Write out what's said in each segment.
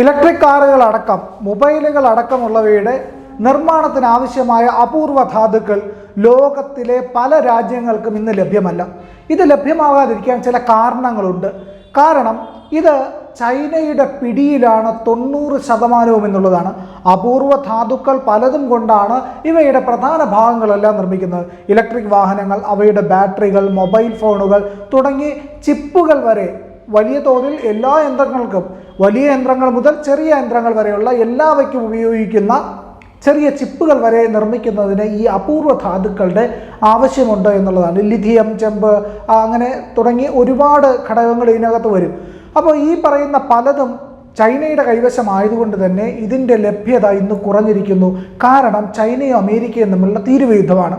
Electric കാറുകളടക്കം മൊബൈലുകൾ അടക്കമുള്ളവയുടെ നിർമ്മാണത്തിന് ആവശ്യമായ അപൂർവ ധാതുക്കൾ ലോകത്തിലെ പല രാജ്യങ്ങൾക്കും ഇന്ന് ലഭ്യമല്ല. ഇത് ലഭ്യമാകാതിരിക്കാൻ ചില കാരണങ്ങളുണ്ട്. കാരണം ഇത് ചൈനയുടെ പിടിയിലാണ് തൊണ്ണൂറ് ശതമാനവും എന്നുള്ളതാണ്. അപൂർവ ധാതുക്കൾ പലതും കൊണ്ടാണ് ഇവയുടെ പ്രധാന ഭാഗങ്ങളെല്ലാം നിർമ്മിക്കുന്നത്. ഇലക്ട്രിക് വാഹനങ്ങൾ അവയുടെ ബാറ്ററികൾ മൊബൈൽ ഫോണുകൾ തുടങ്ങി ചിപ്പുകൾ വരെ വലിയ തോതിൽ എല്ലാ യന്ത്രങ്ങൾക്കും വലിയ യന്ത്രങ്ങൾ മുതൽ ചെറിയ യന്ത്രങ്ങൾ വരെയുള്ള എല്ലാവയ്ക്കും ഉപയോഗിക്കുന്ന ചെറിയ ചിപ്പുകൾ വരെ നിർമ്മിക്കുന്നതിന് ഈ അപൂർവ ധാതുക്കളുടെ ആവശ്യമുണ്ട് എന്നുള്ളതാണ്. ലിഥിയം ചെമ്പ് അങ്ങനെ തുടങ്ങി ഒരുപാട് ഘടകങ്ങൾ ഇതിനകത്ത് വരും. അപ്പോൾ ഈ പറയുന്ന പലതും ചൈനയുടെ കൈവശമായതുകൊണ്ട് തന്നെ ഇതിന്റെ ലഭ്യത ഇന്ന് കുറഞ്ഞിരിക്കുന്നു. കാരണം ചൈനയും അമേരിക്കയും തമ്മിലുള്ള തീരുവ യുദ്ധമാണ്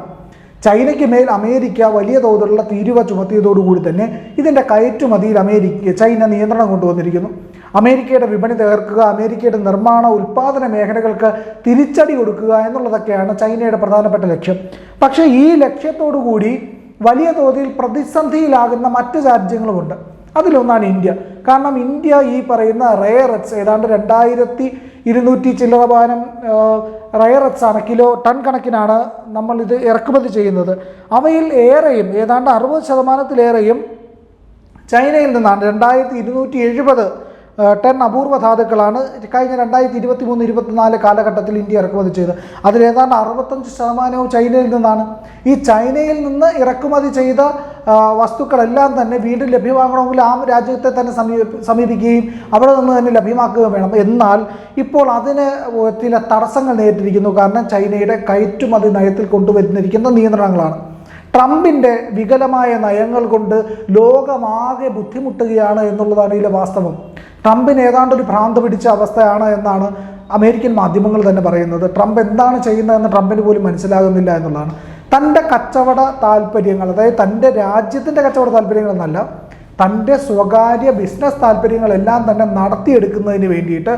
ചൈനയ്ക്ക് മേൽ അമേരിക്ക വലിയ തോതിലുള്ള തീരുവ ചുമത്തിയതോടുകൂടി തന്നെ ഇതിന്റെ കയറ്റുമതിയിൽ അമേരിക്ക ചൈന നിയന്ത്രണം കൊണ്ടുവന്നിരിക്കുന്നു. അമേരിക്കയുടെ വിപണി തകർക്കുക അമേരിക്കയുടെ നിർമ്മാണ ഉൽപ്പാദന മേഖലകൾക്ക് തിരിച്ചടി കൊടുക്കുക എന്നുള്ളതൊക്കെയാണ് ചൈനയുടെ പ്രധാനപ്പെട്ട ലക്ഷ്യം. പക്ഷേ ഈ ലക്ഷ്യത്തോടു കൂടി വലിയ തോതിൽ പ്രതിസന്ധിയിലാകുന്ന മറ്റ് രാജ്യങ്ങളുമുണ്ട്. അതിലൊന്നാണ് ഇന്ത്യ. കാരണം ഇന്ത്യ ഈ പറയുന്ന റെയർ എറ്റ്സ് ഏതാണ്ട് രണ്ടായിരത്തി ഇരുന്നൂറ്റി ചില്ലറപാനം റയർ എറ്റ്സ് ആണ് കിലോ ടൺ കണക്കിനാണ് നമ്മൾ ഇത് ഇറക്കുമതി ചെയ്യുന്നത്. അവയിൽ ഏറെയും ഏതാണ്ട് അറുപത് ശതമാനത്തിലേറെയും ചൈനയിൽ നിന്നാണ്. രണ്ടായിരത്തി ഇരുന്നൂറ്റി എഴുപത് ടൺ അപൂർവ ധാതുക്കളാണ് കഴിഞ്ഞ രണ്ടായിരത്തി ഇരുപത്തി മൂന്ന് ഇരുപത്തിനാല് കാലഘട്ടത്തിൽ ഇന്ത്യ ഇറക്കുമതി ചെയ്തത്. അതിൽ ഏതാണ്ട് അറുപത്തഞ്ച് ശതമാനവും ചൈനയിൽ നിന്നാണ്. ഈ ചൈനയിൽ നിന്ന് ഇറക്കുമതി ചെയ്ത വസ്തുക്കളെല്ലാം തന്നെ വീണ്ടും ലഭ്യമാകണമെങ്കിൽ ആ രാജ്യത്തെ തന്നെ സമീപ സമീപിക്കുകയും അവിടെ നിന്ന് തന്നെ ലഭ്യമാക്കുകയും വേണം. എന്നാൽ ഇപ്പോൾ അതിന് ചില തടസ്സങ്ങൾ നേരിട്ടിരിക്കുന്നു. കാരണം ചൈനയുടെ കയറ്റുമതി നയത്തിൽ കൊണ്ടുവരുന്നിരിക്കുന്ന നിയന്ത്രണങ്ങളാണ്. ട്രംപിന്റെ വികലമായ നയങ്ങൾ കൊണ്ട് ലോകമാകെ ബുദ്ധിമുട്ടുകയാണ് എന്നുള്ളതാണ് ഇതിലെ വാസ്തവം. ട്രംപിന് ഏതാണ്ട് ഒരു ഭ്രാന്ത് പിടിച്ച അവസ്ഥയാണ് എന്നാണ് അമേരിക്കൻ മാധ്യമങ്ങൾ തന്നെ പറയുന്നത്. ട്രംപ് എന്താണ് ചെയ്യുന്നതെന്ന് ട്രംപിന് പോലും മനസ്സിലാകുന്നില്ല എന്നുള്ളതാണ്. തന്റെ കച്ചവട താല്പര്യങ്ങൾ അതായത് തന്റെ രാജ്യത്തിന്റെ കച്ചവട താല്പര്യങ്ങളെന്നല്ല തന്റെ സ്വകാര്യ ബിസിനസ് താല്പര്യങ്ങളെല്ലാം തന്നെ നടത്തിയെടുക്കുന്നതിന് വേണ്ടിയിട്ട്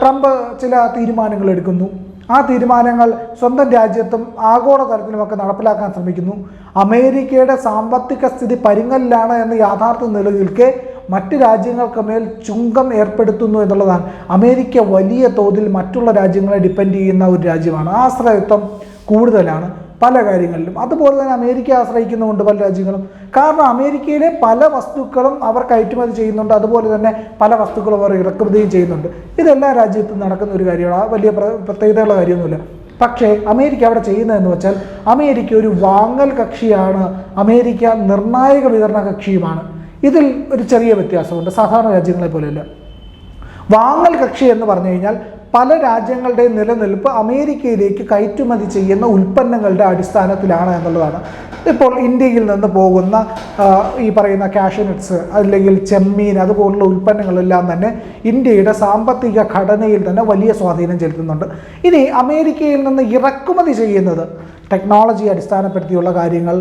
ട്രംപ് ചില തീരുമാനങ്ങൾ എടുക്കുന്നു. ആ തീരുമാനങ്ങൾ സ്വന്തം രാജ്യത്തും ആഗോള തലത്തിലുമൊക്കെ നടപ്പിലാക്കാൻ ശ്രമിക്കുന്നു. അമേരിക്കയുടെ സാമ്പത്തിക സ്ഥിതി പരിങ്ങലിലാണ് എന്ന് യാഥാർത്ഥ്യം നിലനിൽക്കെ മറ്റ് രാജ്യങ്ങൾക്ക് മേൽ ചുങ്കം ഏർപ്പെടുത്തുന്നു എന്നുള്ളതാണ്. അമേരിക്ക വലിയ തോതിൽ മറ്റുള്ള രാജ്യങ്ങളെ ഡിപ്പെൻഡ് ചെയ്യുന്ന ഒരു രാജ്യമാണ്. ആശ്രയത്വം കൂടുതലാണ് പല കാര്യങ്ങളിലും. അതുപോലെ തന്നെ അമേരിക്ക ആശ്രയിക്കുന്നുണ്ട് പല രാജ്യങ്ങളും. കാരണം അമേരിക്കയിലെ പല വസ്തുക്കളും അവർ കയറ്റുമതി ചെയ്യുന്നുണ്ട്. അതുപോലെ തന്നെ പല വസ്തുക്കളും അവർ ഇറക്കുമതിയും ചെയ്യുന്നുണ്ട്. ഇതെല്ലാ രാജ്യത്തും നടക്കുന്ന ഒരു കാര്യമാണ്. ആ വലിയ പ്ര- പ്രത്യേകതയുള്ള കാര്യമൊന്നുമില്ല. പക്ഷേ അമേരിക്ക അവിടെ ചെയ്യുന്നതെന്ന് വെച്ചാൽ അമേരിക്ക ഒരു വാങ്ങൽ കക്ഷിയാണ്. അമേരിക്ക നിർണായക വിതരണ കക്ഷിയുമാണ്. ഇതിൽ ഒരു ചെറിയ വ്യത്യാസമുണ്ട്. സാധാരണ രാജ്യങ്ങളെ പോലെയല്ല. വാങ്ങൽ കക്ഷി എന്ന് പറഞ്ഞു കഴിഞ്ഞാൽ പല രാജ്യങ്ങളുടെയും നിലനിൽപ്പ് അമേരിക്കയിലേക്ക് കയറ്റുമതി ചെയ്യുന്ന ഉൽപ്പന്നങ്ങളുടെ അടിസ്ഥാനത്തിലാണ് എന്നുള്ളതാണ്. ഇപ്പോൾ ഇന്ത്യയിൽ നിന്ന് പോകുന്ന ഈ പറയുന്ന കാഷ്യനട്സ് അല്ലെങ്കിൽ ചെമ്മീൻ അതുപോലുള്ള ഉൽപ്പന്നങ്ങളെല്ലാം തന്നെ ഇന്ത്യയുടെ സാമ്പത്തിക ഘടനയിൽ തന്നെ വലിയ സ്വാധീനം ചെലുത്തുന്നുണ്ട്. ഇനി അമേരിക്കയിൽ നിന്ന് ഇറക്കുമതി ചെയ്യുന്നത് ടെക്നോളജി അടിസ്ഥാനപ്പെടുത്തിയുള്ള കാര്യങ്ങൾ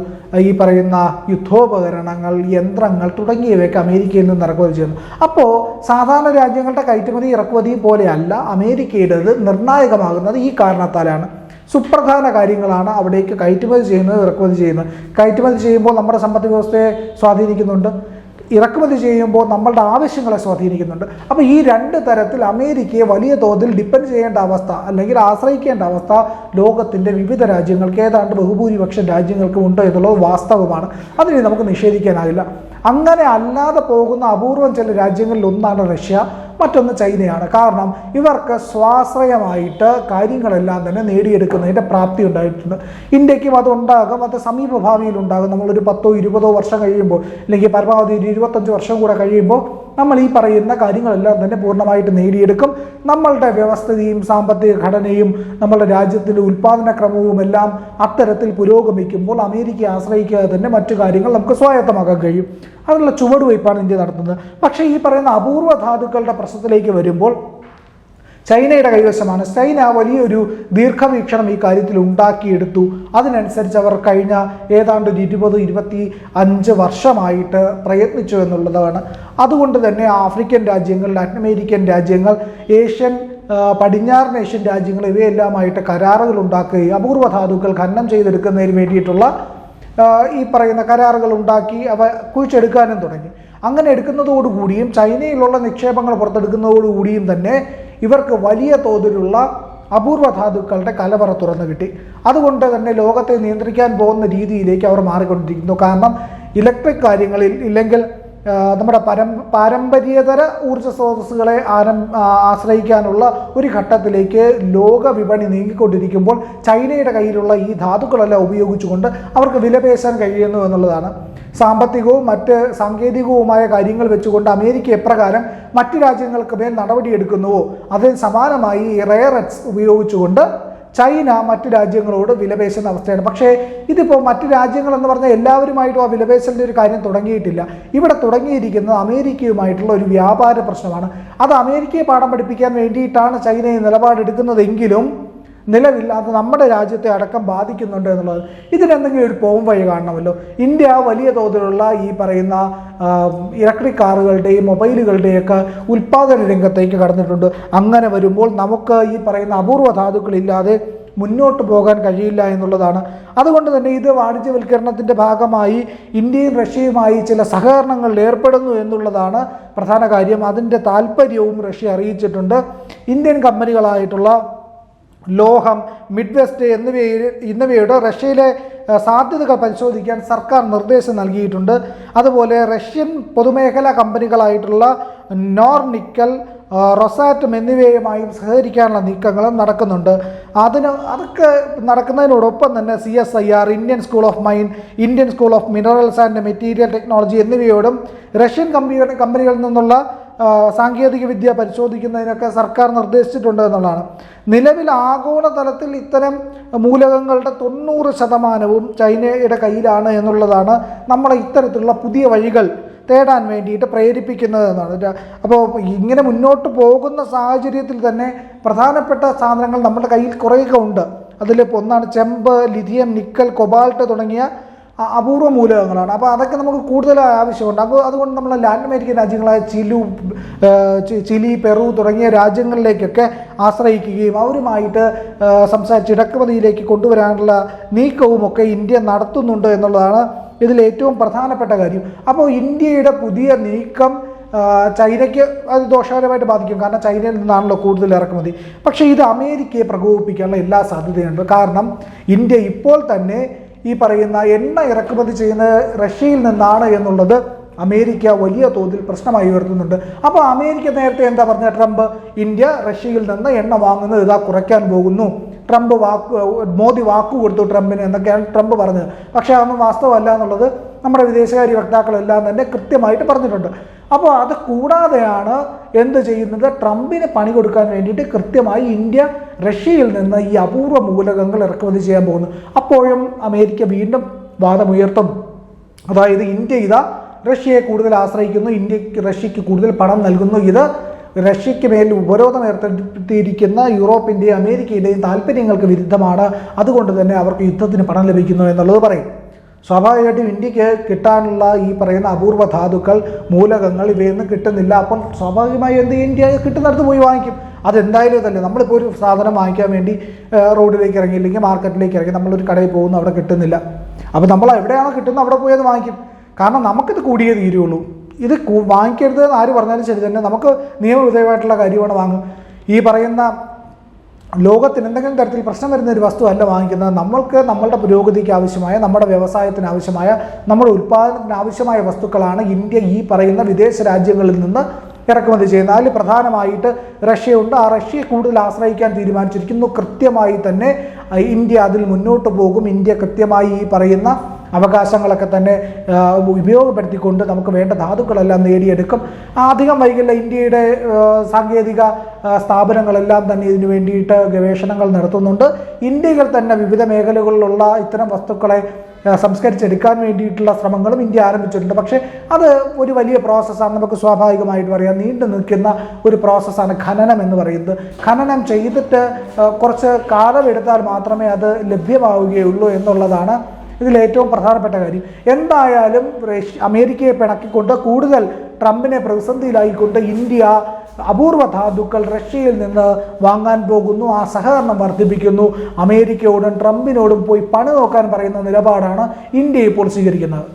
ഈ പറയുന്ന യുദ്ധോപകരണങ്ങൾ യന്ത്രങ്ങൾ തുടങ്ങിയവയൊക്കെ അമേരിക്കയിൽ നിന്ന് ഇറക്കുമതി ചെയ്യുന്നു. അപ്പോൾ സാധാരണ രാജ്യങ്ങളുടെ കയറ്റുമതി ഇറക്കുമതി പോലെയല്ല അമേരിക്കയുടേത് നിർണായകമാകുന്നത് ഈ കാരണത്താലാണ്. സുപ്രധാന കാര്യങ്ങളാണ് അവിടേക്ക് കയറ്റുമതി ചെയ്യുന്നത് ഇറക്കുമതി ചെയ്യുന്നത്. കയറ്റുമതി ചെയ്യുമ്പോൾ നമ്മുടെ സമ്പദ് വ്യവസ്ഥയെ സ്വാധീനിക്കുന്നുണ്ട്. ഇറക്കുമതി ചെയ്യുമ്പോൾ നമ്മളുടെ ആവശ്യങ്ങളെ സ്വാധീനിക്കുന്നുണ്ട്. അപ്പോൾ ഈ രണ്ട് തരത്തിൽ അമേരിക്കയെ വലിയ തോതിൽ ഡിപ്പെൻഡ് ചെയ്യേണ്ട അവസ്ഥ അല്ലെങ്കിൽ ആശ്രയിക്കേണ്ട അവസ്ഥ ലോകത്തിന്റെ വിവിധ രാജ്യങ്ങൾക്ക് ഏതാണ്ട് ബഹുഭൂരിപക്ഷം രാജ്യങ്ങൾക്കും ഉണ്ട് എന്നുള്ളത് വാസ്തവമാണ്. അതിനെ നമുക്ക് നിഷേധിക്കാനാകില്ല. അങ്ങനെ അല്ലാതെ പോകുന്ന അപൂർവം ചില രാജ്യങ്ങളിൽ ഒന്നാണ് റഷ്യ. മറ്റൊന്ന് ചൈനയാണ്. കാരണം ഇവർക്ക് സ്വാശ്രയമായിട്ട് കാര്യങ്ങളെല്ലാം തന്നെ നേടിയെടുക്കുന്നതിന്റെ പ്രാപ്തി ഉണ്ടായിട്ടുണ്ട്. ഇന്ത്യക്കും അത് ഉണ്ടാകും അത് സമീപ ഭാവിയിൽ ഉണ്ടാകും നമ്മളൊരു പത്തോ ഇരുപതോ വർഷം കഴിയുമ്പോൾ അല്ലെങ്കിൽ പരമാവധി ഒരു ഇരുപത്തഞ്ച് വർഷം കൂടെ കഴിയുമ്പോൾ നമ്മൾ ഈ പറയുന്ന കാര്യങ്ങളെല്ലാം തന്നെ പൂർണമായിട്ട് നേടിയെടുക്കും. നമ്മളുടെ വ്യവസ്ഥിതിയും സാമ്പത്തിക ഘടനയും നമ്മളുടെ രാജ്യത്തിന്റെ ഉൽപ്പാദന ക്രമവും എല്ലാം അത്തരത്തിൽ പുരോഗമിക്കുമ്പോൾ അമേരിക്കയെ ആശ്രയിക്കാതെ തന്നെ മറ്റു കാര്യങ്ങൾ നമുക്ക് സ്വായത്തമാക്കാൻ കഴിയും. അതിനുള്ള ചുവടുവയ്പ്പാണ് ഇന്ത്യ നടത്തുന്നത്. പക്ഷേ ഈ പറയുന്ന അപൂർവ ധാതുക്കളുടെ പ്രശ്നത്തിലേക്ക് വരുമ്പോൾ ചൈനയുടെ കൈവശമാണ്. ചൈന വലിയൊരു ദീർഘവീക്ഷണം ഈ കാര്യത്തിൽ ഉണ്ടാക്കിയെടുത്തു. അതിനനുസരിച്ച് അവർ കഴിഞ്ഞ ഏതാണ്ട് ഒരു ഇരുപത് ഇരുപത്തി അഞ്ച് വർഷമായിട്ട് പ്രയത്നിച്ചു എന്നുള്ളതാണ്. അതുകൊണ്ട് തന്നെ ആഫ്രിക്കൻ രാജ്യങ്ങൾ ലാറ്റിൻ അമേരിക്കൻ രാജ്യങ്ങൾ ഏഷ്യൻ പടിഞ്ഞാറൻ ഏഷ്യൻ രാജ്യങ്ങൾ ഇവയെല്ലാമായിട്ട് കരാറുകൾ ഉണ്ടാക്കുകയും അപൂർവ ധാതുക്കൾ ഖനനം ചെയ്തെടുക്കുന്നതിന് വേണ്ടിയിട്ടുള്ള ഈ പറയുന്ന കരാറുകൾ ഉണ്ടാക്കി അവ കുഴിച്ചെടുക്കാനും തുടങ്ങി. അങ്ങനെ എടുക്കുന്നതോടുകൂടിയും ചൈനയിലുള്ള നിക്ഷേപങ്ങൾ പുറത്തെടുക്കുന്നതോടുകൂടിയും തന്നെ ഇവർക്ക് വലിയ തോതിലുള്ള അപൂർവ ധാതുക്കളുടെ കലവറ തുറന്നു കിട്ടി. അതുകൊണ്ട് തന്നെ ലോകത്തെ നിയന്ത്രിക്കാൻ പോകുന്ന രീതിയിലേക്ക് അവർ മാറിക്കൊണ്ടിരിക്കുന്നു. കാരണം ഇലക്ട്രിക് കാര്യങ്ങളിൽ ഇല്ലെങ്കിൽ നമ്മുടെ പരം പാരമ്പര്യേതര ഊർജ സ്രോതസ്സുകളെ ആരം ആശ്രയിക്കാനുള്ള ഒരു ഘട്ടത്തിലേക്ക് ലോക വിപണി നീങ്ങിക്കൊണ്ടിരിക്കുമ്പോൾ ചൈനയുടെ കയ്യിലുള്ള ഈ ധാതുക്കളെല്ലാം ഉപയോഗിച്ചുകൊണ്ട് അവർക്ക് വിലപേശാൻ കഴിയുന്നു എന്നുള്ളതാണ്. സാമ്പത്തികവും മറ്റ് സാങ്കേതികവുമായ കാര്യങ്ങൾ വെച്ചുകൊണ്ട് അമേരിക്ക എപ്രകാരം മറ്റ് രാജ്യങ്ങൾക്ക് മേൽ നടപടിയെടുക്കുന്നുവോ അതിന് സമാനമായി എർട്സ് ഉപയോഗിച്ചുകൊണ്ട് ചൈന മറ്റു രാജ്യങ്ങളോട് വിലപേശുന്ന അവസ്ഥയാണ്. പക്ഷേ ഇതിപ്പോൾ മറ്റ് രാജ്യങ്ങൾ എന്ന് പറഞ്ഞാൽ എല്ലാവരുമായിട്ടും ആ വിലപേശലിന്റെ ഒരു കാര്യം തുടങ്ങിയിട്ടില്ല. ഇവിടെ തുടങ്ങിയിരിക്കുന്നത് അമേരിക്കയുമായിട്ടുള്ള ഒരു വ്യാപാര പ്രശ്നമാണ്. അത് അമേരിക്കയെ പാഠം പഠിപ്പിക്കാൻ വേണ്ടിയിട്ടാണ് ചൈന ഈ നിലപാടെടുക്കുന്നതെങ്കിലും നിലവിൽ അത് നമ്മുടെ രാജ്യത്തെ അടക്കം ബാധിക്കുന്നുണ്ട് എന്നുള്ളത്. ഇതിനെന്തെങ്കിലും ഒരു പോം വഴി കാണണമല്ലോ? ഇന്ത്യ വലിയ തോതിലുള്ള ഈ പറയുന്ന ഇലക്ട്രിക് കാറുകളുടെയും മൊബൈലുകളുടെയൊക്കെ ഉൽപ്പാദന രംഗത്തേക്ക് കടന്നിട്ടുണ്ട്. അങ്ങനെ വരുമ്പോൾ നമുക്ക് ഈ പറയുന്ന അപൂർവ ധാതുക്കളില്ലാതെ മുന്നോട്ട് പോകാൻ കഴിയില്ല എന്നുള്ളതാണ്. അതുകൊണ്ട് തന്നെ ഇത് വാണിജ്യവൽക്കരണത്തിന്റെ ഭാഗമായി ഇന്ത്യയും റഷ്യയുമായി ചില സഹകരണങ്ങളിൽ ഏർപ്പെടുന്നു എന്നുള്ളതാണ് പ്രധാന കാര്യം. അതിന്റെ താല്പര്യവും റഷ്യ അറിയിച്ചിട്ടുണ്ട്. ഇന്ത്യൻ കമ്പനികളായിട്ടുള്ള ലോഹം മിഡ്വെസ്റ്റ് എന്നിവയിൽ എന്നിവയുടെ റഷ്യയിലെ സാധ്യതകൾ പരിശോധിക്കാൻ സർക്കാർ നിർദ്ദേശം നൽകിയിട്ടുണ്ട്. അതുപോലെ റഷ്യൻ പൊതുമേഖലാ കമ്പനികളായിട്ടുള്ള നോർനിക്കൽ നിക്കൽ റൊസാറ്റം എന്നിവയുമായും സഹകരിക്കാനുള്ള നീക്കങ്ങളും നടക്കുന്നുണ്ട്. അതിന് അതൊക്കെ നടക്കുന്നതിനോടൊപ്പം തന്നെ C S I R Indian school of mine Indian school of minerals and material technology എന്നിവയോടും Russian company കമ്പനികളിൽ നിന്നുള്ള സാങ്കേതിക വിദ്യ പരിശോധിക്കുന്നതിനൊക്കെ സർക്കാർ നിർദ്ദേശിച്ചിട്ടുണ്ട് എന്നുള്ളതാണ്. നിലവിൽ ആഗോളതലത്തിൽ ഇത്തരം മൂലകങ്ങളുടെ തൊണ്ണൂറ് ശതമാനവും ചൈനയുടെ കയ്യിലാണ് എന്നുള്ളതാണ് നമ്മളെ ഇത്തരത്തിലുള്ള പുതിയ വഴികൾ തേടാൻ വേണ്ടിയിട്ട് പ്രേരിപ്പിക്കുന്നത് എന്നാണ്. അപ്പോൾ ഇങ്ങനെ മുന്നോട്ട് പോകുന്ന സാഹചര്യത്തിൽ തന്നെ പ്രധാനപ്പെട്ട സാധനങ്ങൾ നമ്മുടെ കയ്യിൽ കുറേയൊക്കെ ഉണ്ട് അതിൽ ഒന്നാണ് ചെമ്പ് ലിഥിയം നിക്കൽ കൊബാൾട്ട് തുടങ്ങിയ അപൂർവ മൂലകങ്ങളാണ്. അപ്പോൾ അതൊക്കെ നമുക്ക് കൂടുതൽ ആവശ്യമുണ്ട്. അപ്പോൾ അതുകൊണ്ട് നമ്മൾ ലാറ്റിൻ അമേരിക്കൻ രാജ്യങ്ങളായ ചിലു ചിലി പെറു തുടങ്ങിയ രാജ്യങ്ങളിലേക്കൊക്കെ ആശ്രയിക്കുകയും അവരുമായിട്ട് സംസാരിച്ച് ഇടക്കുമതിയിലേക്ക് കൊണ്ടുവരാനുള്ള നീക്കവും ഒക്കെ ഇന്ത്യ നടത്തുന്നുണ്ട് എന്നുള്ളതാണ് ഇതിൽ ഏറ്റവും പ്രധാനപ്പെട്ട കാര്യം. അപ്പോൾ ഇന്ത്യയുടെ പുതിയ നീക്കം ചൈനയ്ക്ക് അത് ദോഷകരമായിട്ട് ബാധിക്കും. കാരണം ചൈനയിൽ നിന്നാണല്ലോ കൂടുതൽ ഇറക്കുമതി. പക്ഷേ ഇത് അമേരിക്കയെ പ്രകോപിപ്പിക്കാനുള്ള എല്ലാ സാധ്യതയുണ്ട്. കാരണം ഇന്ത്യ ഇപ്പോൾ തന്നെ ഈ പറയുന്ന എണ്ണ ഇറക്കുമതി ചെയ്യുന്നത് റഷ്യയിൽ നിന്നാണ് എന്നുള്ളത് അമേരിക്ക വലിയ തോതിൽ പ്രശ്നമായി ഉയർത്തുന്നുണ്ട്. അപ്പോൾ അമേരിക്ക നേരത്തെ എന്താ പറഞ്ഞ ട്രംപ്? ഇന്ത്യ റഷ്യയിൽ നിന്ന് എണ്ണ വാങ്ങുന്നത് ഇതാ കുറയ്ക്കാൻ പോകുന്നു. ട്രംപ് വാക്ക് മോദി വാക്ക് കൊടുത്തു ട്രംപിന് എന്നൊക്കെയാണ് ട്രംപ് പറഞ്ഞത്. പക്ഷേ അതൊന്നും വാസ്തവമല്ല എന്നുള്ളത് നമ്മുടെ വിദേശകാര്യ വക്താക്കളെല്ലാം തന്നെ കൃത്യമായിട്ട് പറഞ്ഞിട്ടുണ്ട്. അപ്പോൾ അത് കൂടാതെയാണ് എന്ത് ചെയ്യുന്നത്? ട്രംപിന് പണി കൊടുക്കാൻ വേണ്ടിയിട്ട് കൃത്യമായി ഇന്ത്യ റഷ്യയിൽ നിന്ന് ഈ അപൂർവ മൂലകങ്ങൾ ഇറക്കുമതി ചെയ്യാൻ പോകുന്നു. അപ്പോഴും അമേരിക്ക വീണ്ടും വാദമുയർത്തും. അതായത് ഇന്ത്യ ഇതാ റഷ്യയെ കൂടുതൽ ആശ്രയിക്കുന്നു ഇന്ത്യയ്ക്ക് റഷ്യക്ക് കൂടുതൽ പണം നൽകുന്നു. ഇത് റഷ്യയ്ക്ക് മേൽ ഉപരോധം ഏർപ്പെടുത്തിയിരിക്കുന്ന യൂറോപ്പിന്റെയും അമേരിക്കയുടെയും താല്പര്യങ്ങൾക്ക് വിരുദ്ധമാണ്. അതുകൊണ്ട് തന്നെ അവർക്ക് യുദ്ധത്തിന് പണം ലഭിക്കുന്നു എന്നുള്ളത് പറയും. സ്വാഭാവികമായിട്ടും ഇന്ത്യയ്ക്ക് കിട്ടാനുള്ള ഈ പറയുന്ന അപൂർവ ധാതുക്കൾ മൂലകങ്ങൾ ഇവയൊന്നും കിട്ടുന്നില്ല. അപ്പം സ്വാഭാവികമായി എന്ത്? ഇന്ത്യ കിട്ടുന്നിടത്ത് പോയി വാങ്ങിക്കും. അതെന്തായാലും ഇതല്ലേ. നമ്മളിപ്പോൾ ഒരു സാധനം വാങ്ങിക്കാൻ വേണ്ടി റോഡിലേക്ക് ഇറങ്ങി അല്ലെങ്കിൽ മാർക്കറ്റിലേക്ക് ഇറങ്ങി നമ്മളൊരു കടയിൽ പോകുന്നു അവിടെ കിട്ടുന്നില്ല. അപ്പോൾ നമ്മൾ എവിടെയാണോ കിട്ടുന്നത് അവിടെ പോയത് വാങ്ങിക്കും. കാരണം നമുക്കിത് കൂടിയേ തീരുള്ളൂ. ഇത് വാങ്ങിക്കരുത് എന്ന് ആര് പറഞ്ഞാലും ശരി തന്നെ. നമുക്ക് നിയമവിധേയമായിട്ടുള്ള കാര്യമാണ് വാങ്ങും ഈ പറയുന്ന ലോകത്തിന് എന്തെങ്കിലും തരത്തിൽ പ്രശ്നം വരുന്ന ഒരു വസ്തു അല്ല വാങ്ങിക്കുന്നത്. നമ്മൾക്ക് നമ്മളുടെ പുരോഗതിക്ക് ആവശ്യമായ നമ്മുടെ വ്യവസായത്തിന് ആവശ്യമായ നമ്മുടെ ഉൽപ്പാദനത്തിന് ആവശ്യമായ വസ്തുക്കളാണ് ഇന്ത്യ ഈ പറയുന്ന വിദേശ രാജ്യങ്ങളിൽ നിന്ന് ഇറക്കുമതി ചെയ്യുന്നത്. അതിൽ പ്രധാനമായിട്ട് റഷ്യയുണ്ട്. ആ റഷ്യയെ കൂടുതൽ ആശ്രയിക്കാൻ തീരുമാനിച്ചിരിക്കുന്നു. കൃത്യമായി തന്നെ ഇന്ത്യ അതിൽ മുന്നോട്ട് പോകും. ഇന്ത്യ കൃത്യമായി ഈ പറയുന്ന അവകാശങ്ങളൊക്കെ തന്നെ ഉപയോഗപ്പെടുത്തിക്കൊണ്ട് നമുക്ക് വേണ്ട ധാതുക്കളെല്ലാം നേടിയെടുക്കും. അധികം വൈകില്ല ഇന്ത്യയുടെ സാങ്കേതിക സ്ഥാപനങ്ങളെല്ലാം തന്നെ ഇതിനു വേണ്ടിയിട്ട് ഗവേഷണങ്ങൾ നടത്തുന്നുണ്ട്. ഇന്ത്യയിൽ തന്നെ വിവിധ മേഖലകളിലുള്ള ഇത്തരം വസ്തുക്കളെ സംസ്കരിച്ചെടുക്കാൻ വേണ്ടിയിട്ടുള്ള ശ്രമങ്ങളും ഇന്ത്യ ആരംഭിച്ചിട്ടുണ്ട്. പക്ഷേ അത് ഒരു വലിയ പ്രോസസ്സാണ്. നമുക്ക് സ്വാഭാവികമായിട്ട് പറയാം നീണ്ടു നിൽക്കുന്ന ഒരു പ്രോസസ്സാണ് ഖനനം എന്ന് പറയുന്നത്. ഖനനം ചെയ്തിട്ട് കുറച്ച് കാലമെടുത്താൽ മാത്രമേ അത് ലഭ്യമാവുകയുള്ളൂ എന്നുള്ളതാണ് ഇതിൽ ഏറ്റവും പ്രധാനപ്പെട്ട കാര്യം എന്തായാലും റഷ്യ അമേരിക്കയെ പിണക്കിക്കൊണ്ട് കൂടുതൽ ട്രംപിനെ പ്രതിസന്ധിയിലായിക്കൊണ്ട് ഇന്ത്യ അപൂർവ ധാതുക്കൾ റഷ്യയിൽ നിന്ന് വാങ്ങാൻ പോകുന്നു ആ സഹകരണം വർദ്ധിപ്പിക്കുന്നു. അമേരിക്കയോടും ട്രംപിനോടും പോയി പണി നോക്കാൻ പറയുന്ന നിലപാടാണ് ഇന്ത്യ ഇപ്പോൾ സ്വീകരിക്കുന്നത്.